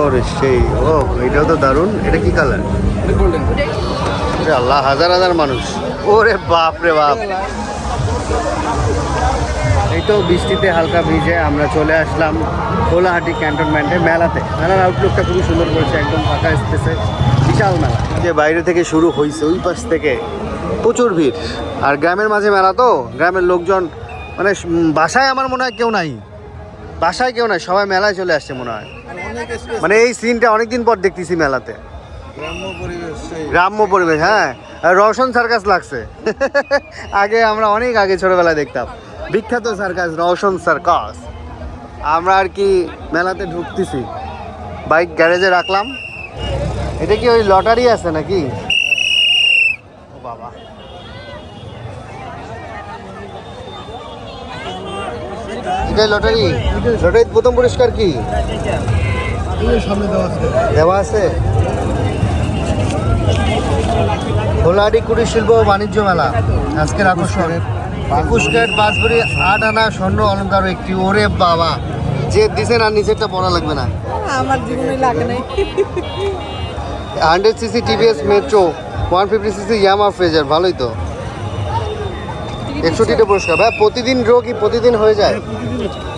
ওরে সেই, ও, এটাও তো দারুণ। এটা কি কালার আল্লাহ, হাজার হাজার মানুষ। ওরে বাপ রে বাপ। এই তো বৃষ্টিতে হালকা ভিজে আমরা চলে আসলাম কোলাহাটি ক্যান্টনমেন্টে মেলাতে। মেলার আউটলুকটা খুবই সুন্দর করেছে, একদম ফাঁকা স্পেসে বিশাল মেলা। যে বাইরে থেকে শুরু হয়েছে ওই পাশ থেকে প্রচুর ভিড়। আর গ্রামের মাঝে মেলা তো, গ্রামের লোকজন মানে বাসায় আমার মনে হয় কেউ নাই। বাসায় কেউ নাই, সবাই মেলায় চলে আসছে মনে হয়। মানে এই সিনটা অনেকদিন পর দেখতেছি মেলাতে। গ্রাম্য পরিবেশ হ্যাঁ। রওশন সার্কাস লাগছে। আগে আমরা অনেক আগে ছোটবেলায় দেখতাম। বিখ্যাত সার্কাস রওশন সার্কাস। আমরা আর কি মেলাতে ঢুকতেছি। বাইক গ্যারেজে রাখলাম। এটা কি ওই লটারি আছে নাকি? ও বাবা। এটাই লটারি? লটারির প্রথম পুরস্কার কি? দেওয়া আছে। আছে? কুটির শিল্প ও বাণিজ্য মেলা আজকের আকর্ষণ। একুশ ক্যারেট ভরি আট আনা স্বর্ণ অলঙ্কার একটি ওরে বাবা। যে দিছেন আর নিচেরটা পড়া লাগবে না। আমার জীবনে লাগে নাই। Hundred CC TVS metro one fifty CC Yamaha Fazer ভালোই তো। একষট্টিটা পুরস্কার। ভাই প্রতিদিন ড্র কি প্রতিদিন হয়ে যায়?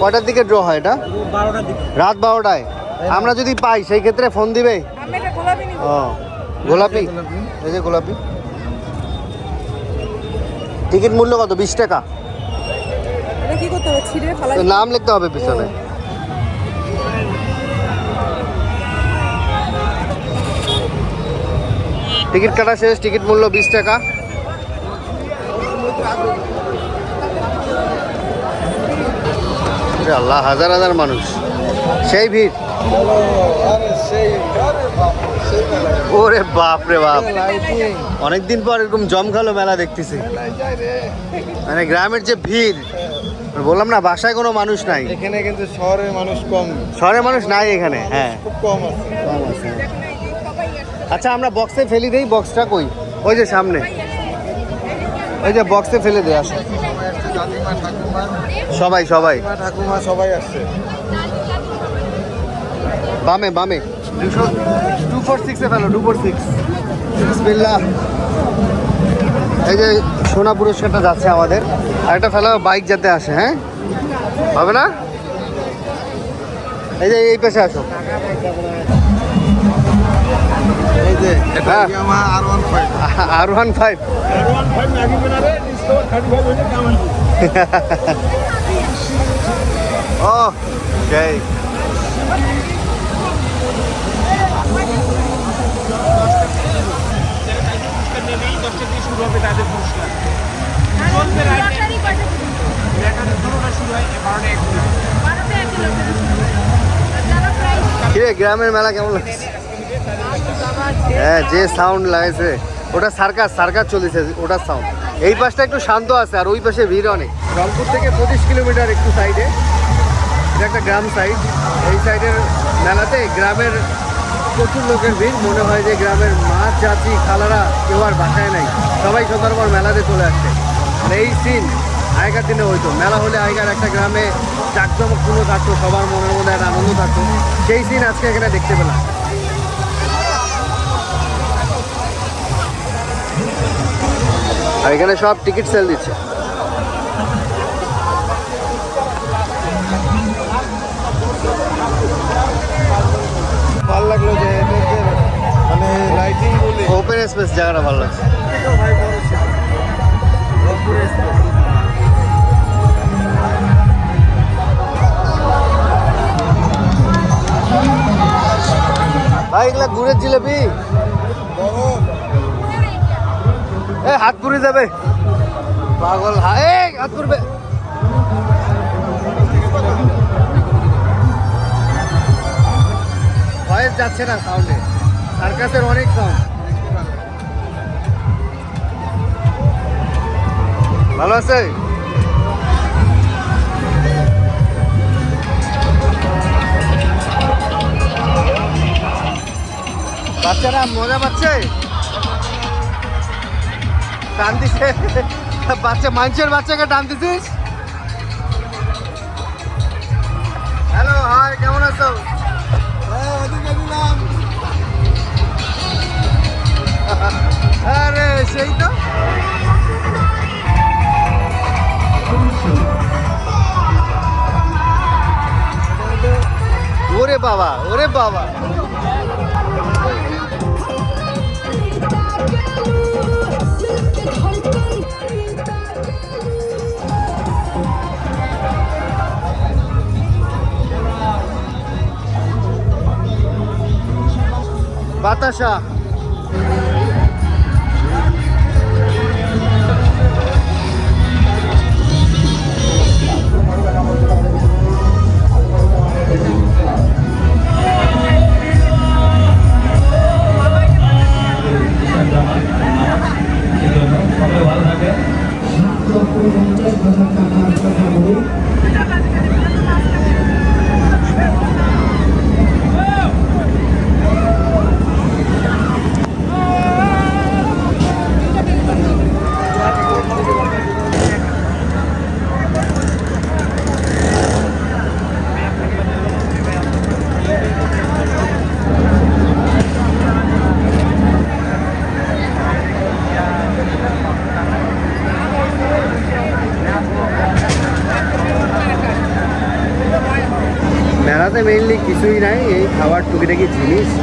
কটার দিকে ড্র হয় এটা? রাত বারোটায়? আমরা যদি পাই সেই ক্ষেত্রে ফোন দিবে? গোলাপি ও গোলাপি? এই যে গোলাপি। টিকিট মূল্য কত? বিশ টাকা। এটা কি করতে হবে? ছিঁড়ে ফেলা তো নাম লিখতে হবে পিছনে। টিকিট কাটা শেষ টিকিট মূল্য বিশ টাকা। আল্লাহ হাজার হাজার মানুষ। সেই ভিড়। ওরে বাপ। রে বাপ অনেকদিন পর এরকম জমকালো মেলা দেখতেছি। মানে গ্রামের যে ভিড় বললাম না বাসায় কোনো মানুষ নাই। এখানে কিন্তু শহরের মানুষ কম। শহরের মানুষ নাই এখানে হ্যাঁ। খুব কম আছে। আচ্ছা আমরা বক্সে ফেলি দেই বক্সটা কই? ওই যে সামনে। ওই যে বক্সে ফেলে দেয় আসো। সবাই সবাই ঠাকুমা সবাই আসছে। বামে বামে। দুশো টু ফোর সিক্সে ফেলো টু ফোর সিক্স বিসমিল্লাহ। এই যে সোনা পুরস্কারটা যাচ্ছে আমাদের। আর একটা ফেলা বাইক যাতে আসে হ্যাঁ? হবে না? এই যে এই পাশে আসো। এই যে এটা হ্যাঁ। Yamaha R one five R one five ও সেই কিরে গ্রামের মেলা কেমন লাগছে? হ্যাঁ যে সাউন্ড লাগাইছে। ওটা সার্কাস সার্কাস চলেছে ওটার সাউন্ড এই পাশটা একটু শান্ত আছে আর ওই পাশে ভিড় অনেক। রংপুর থেকে পঁচিশ কিলোমিটার একটু সাইডে এটা একটা গ্রাম সাইড এই সাইডের মেলাতে গ্রামের প্রচুর লোকের ভিড়। মনে হয় যে গ্রামের মা চাচি খালারা কেউ আর বাসায় নাই। সবাই পর মেলাতে চলে আসছে। আর এই সিন আগেকার দিনে হইতো। মেলা হলে আগেকার একটা গ্রামে জাঁকজমকপূর্ণ থাকতো সবার মনের মধ্যে একটা আনন্দ থাকতো। সেই সিন আজকে এখানে দেখতে পেলাম। আর এখানে সব টিকিট সেল দিচ্ছে। ভালো লাগল যে মানে লাইটিং ওপেন স্পেস জায়গাটা ভালো লাগছে। ভাই, এগুলা গুড়ের জিলেপি। এ, হাত পুড়ে যাবে। পাগল এ, হাত পুড়বে। ভয়েস যাচ্ছে না সাউন্ডে সার্কাসের অনেক সাউন্ড ভালো আছে? বাচ্চারা মজা পাচ্ছে? টান দিছে। বাচ্চা মানুষের বাচ্চাকে টান দিছিস? হ্যালো হাই কেমন আছো? হ্যাঁ, আরে সেই তো। বাবা ওরে বাবা। বাতাসা।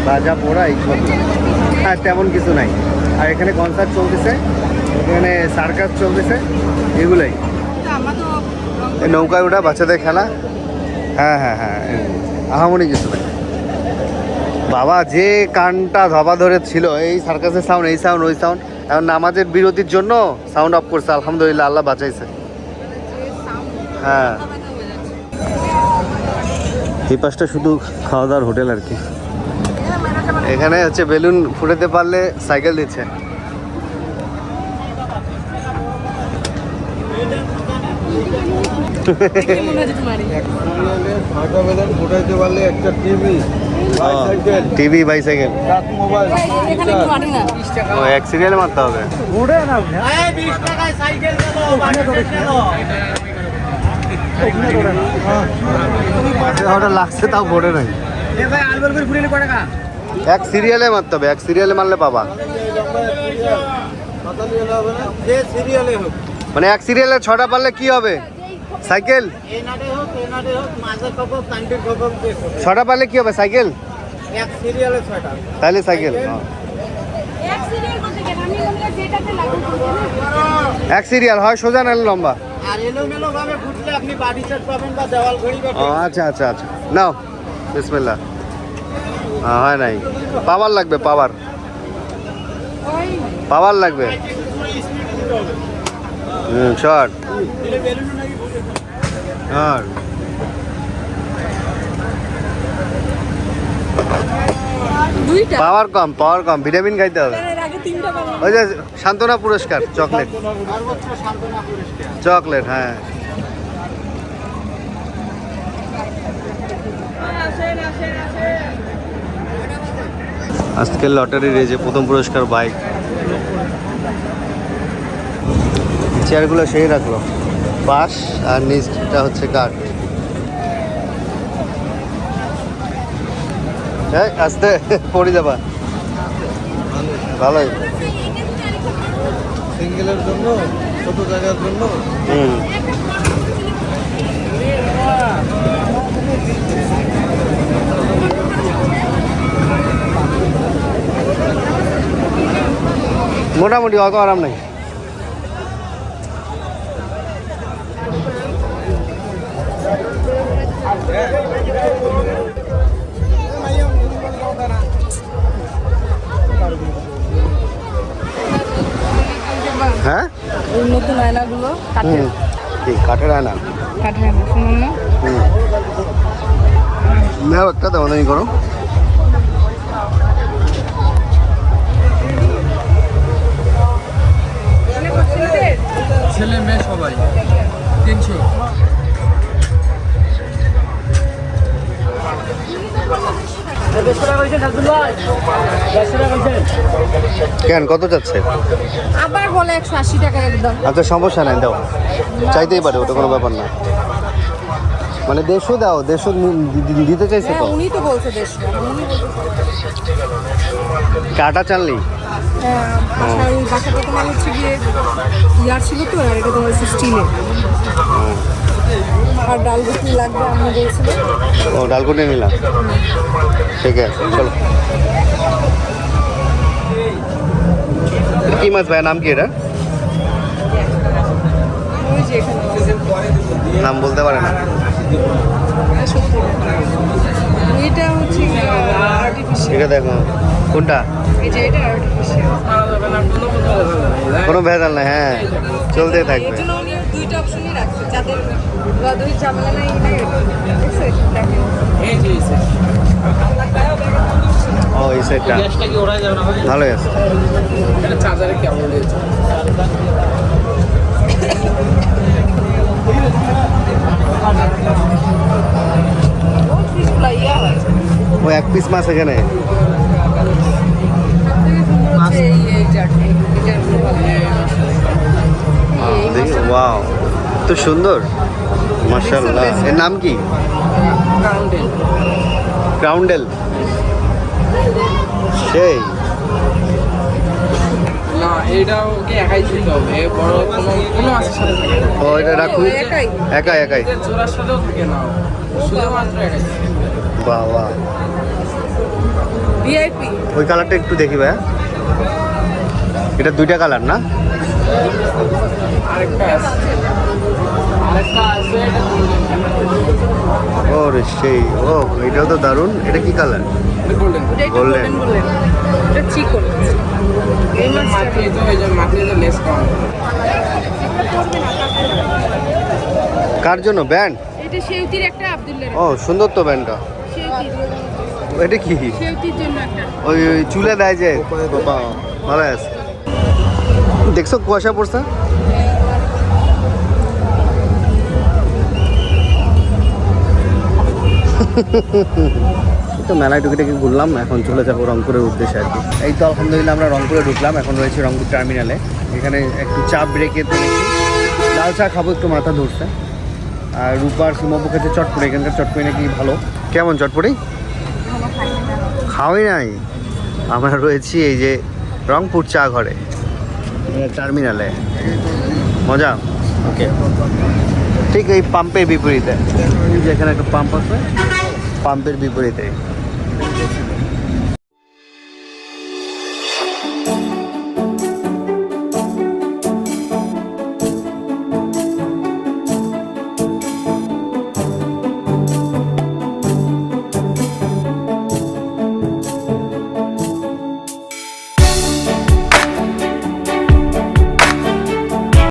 ভাজা পোড়া এই সব আর তেমন কিছু নাই। আর এখানে কনসার্ট চলতেছে, এখানে সার্কাস চলতেছে, এগুলোই। নৌকায় ওঠা বাচ্চাদের খেলা। হ্যাঁ হ্যাঁ হ্যাঁ আহামনি কিছু বাবা, যে কানটা ধবা ধরে ছিল এই সার্কাসের সাউন্ড এই সাউন্ড ওই সাউন্ড এখন নামাজের বিরতির জন্য সাউন্ড অফ করছে, আলহামদুলিল্লাহ, আল্লাহ বাঁচাইছে। হ্যাঁ। এই পাশটা শুধু খাওয়া দাওয়ার হোটেল আর কি। এখানে হচ্ছে বেলুন ফুটাতে পারলে সাইকেল দিচ্ছে। মনে টিভি বাইসাইকেল। ও এক সিরিয়ালে মারতে হবে। ওটা লাগছে তাও ভোটে নাই। এক সিরিয়ালে মারতে হবে এক সিরিয়ালে মারলে পাবা। মানে এক সিরিয়ালে ছটা পারলে কি হবে? সাইকেল। ছটা পারলে কি হবে সাইকেল? এক তাহলে সাইকেল হ্যাঁ। এক সিরিয়াল হয় যেটাতে লাগু করব না? এক সিরিয়াল হয় সোজা নাহলে লম্বা? আর এলোমেলো ভাবে ফুটলে আপনি বাড়ি সেট পাবেন বা দেওয়াল ঘড়ি ও পাবেন আচ্ছা আচ্ছা আচ্ছা। নাও বিসমিল্লাহ। হ্যাঁ, হয় নাই। পাওয়ার লাগবে পাওয়ার। পাওয়ার লাগবে। হুম শর্ট। দুইটা? পাওয়ার কম পাওয়ার কম ভিটামিন খাইতে হবে। ওই যে সান্ত্বনা পুরস্কার চকলেট। চকলেট হ্যাঁ। আজকের লটারির এই যে প্রথম পুরস্কার বাইক। চেয়ারগুলো সেই রাখল। বাঁশ আর নিচটা হচ্ছে কাঠ। এই আস্তে পড়ে যাবা। ভালোই। সিঙ্গেলের জন্য ছোট জায়গার জন্য। হুম। মোটামুটি অত আরাম নাই। হ্যাঁ? নতুন আয়নাগুলো কাঠের। কি কাঠের আয়না। কাঠের আয়না শুনুন না। হুম। নাও একটা দাও করো ছেলে মেয়ে সবাই। তিনশো। কেন কত যাচ্ছে? আবার বলে একশো আশি টাকা একদম। আচ্ছা সমস্যা নাই দাও। চাইতেই পারে ওটা কোনো ব্যাপার না। মানে দেড়শো দাও দেড়শো নি- দি- দি- দিতে চাইছে হ্যাঁ তো। উনি তো বলছে দেশ উনি কাটা চানলি? বাসায় ওই বাসাটা তোমার হচ্ছে গিয়ে ইয়ার ছিল তো আর এটা তোমার হচ্ছে স্টিলের আর ডাল রুটি লাগবে বলছিল ও নিলাম। ঠিক আছে চলো। কি মাছ ভাই নাম কি এটা? নাম বলতে পারে না। এটা হচ্ছে এটা দেখো কোনটা? এই যে এটা কোনো ভেজাল নাই হ্যাঁ। চলতে এর থাকবে। জন্য উনি দুইটা অপশনই রাখছে যাদের গদুই ঝামেলা নাই নাই দেখছে দেখেন ও এই সাইডটা ভালোই আছে। চার্জারে কেমন দিয়েছে ও ফিশগুলো ইয়া। হয় ও এক পিস মাছ এখানে। তো সুন্দর? মার্শাল্লাহ এর নাম কি? ক্রাউন্ডেল সেই। একাই একাই? ওই কালারটা একটু দেখি ভাই এটা দুইটা কালার না? আরেকটা আছে আরেকটা আছে এটা ও রে সেই ও এটাও তো দারুণ। এটা কি কালার গোল্ডেন এটা একটু Golden. গোল্ডেন বললেন এটা চিকন। এই মাছটা তো ওই যে মাটিয়ে তো লেস কম। কার জন্য? ব্যান্ড এটা সেউতির একটা আব্দুল্লাহ ও সুন্দর তো ব্যান্ডটা এটা কি? সেউতির জন্য একটা। ওই চুলে দেয় যে। বাবা ভালো আছে। দেখছ কুয়াশা পড়ছে? তো মেলায় টুকি টুকি ঘুরলাম এখন চলে যাব রংপুরের উদ্দেশ্যে আর কি। এই তো আলহামদুলিল্লাহ আমরা রংপুরে ঢুকলাম এখন রয়েছে রংপুর টার্মিনালে। এখানে একটু চা ব্রেকে লাল চা খাব একটু মাথা ধরছে। আর রূপার সুমবু খেতে চটপড়ি এখানকার চটপড়ি নাকি ভালো। কেমন চটপড়ি খাওয়াই নাই। আমরা রয়েছি এই যে রংপুর চা ঘরে টার্মিনালে। মজা? ওকে ঠিক এই পাম্পের বিপরীতে। এই যে এখানে একটা পাম্প আছে। পাম্পের বিপরীতে।